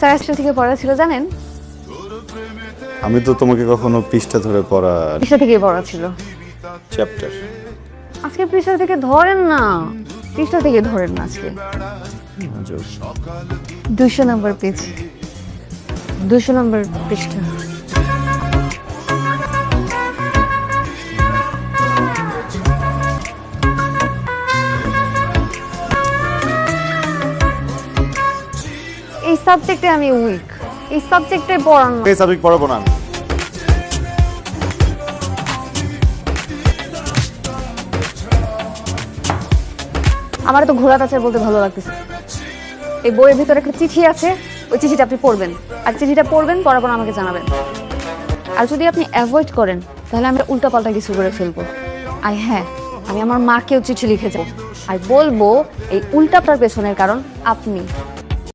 পৃষ্ঠা থেকে পড়া ছিল জানেন? আমি তো তোমাকে কখনো পৃষ্ঠা ধরে পড়া পৃষ্ঠা থেকেই পড়া ছিল। চ্যাপ্টার আজকে পৃষ্ঠা থেকে ধরেন না। পৃষ্ঠা থেকে ধরেন না আজকে। দুশো নম্বর পেজ। দুশো নম্বর পৃষ্ঠা। সাবজেক্টে আমি উইক এই সাবজেক্টে পড়ানো। এই সাবজেক্ট পড়াবো না আমি। আমার তো ঘোড়া তাচার বলতে ভালো লাগতেছে। এই বইয়ের ভিতরে একটা চিঠি আছে ওই চিঠিটা আপনি পড়বেন। আর চিঠিটা পড়বেন পড়ার পর আমাকে জানাবেন। আর যদি আপনি অ্যাভয়েড করেন তাহলে আমরা উল্টাপাল্টা কিছু করে ফেলব। আর হ্যাঁ আমি আমার মাকেও চিঠি লিখে যাব আর বলব এই উল্টাটার পেছনের কারণ আপনি।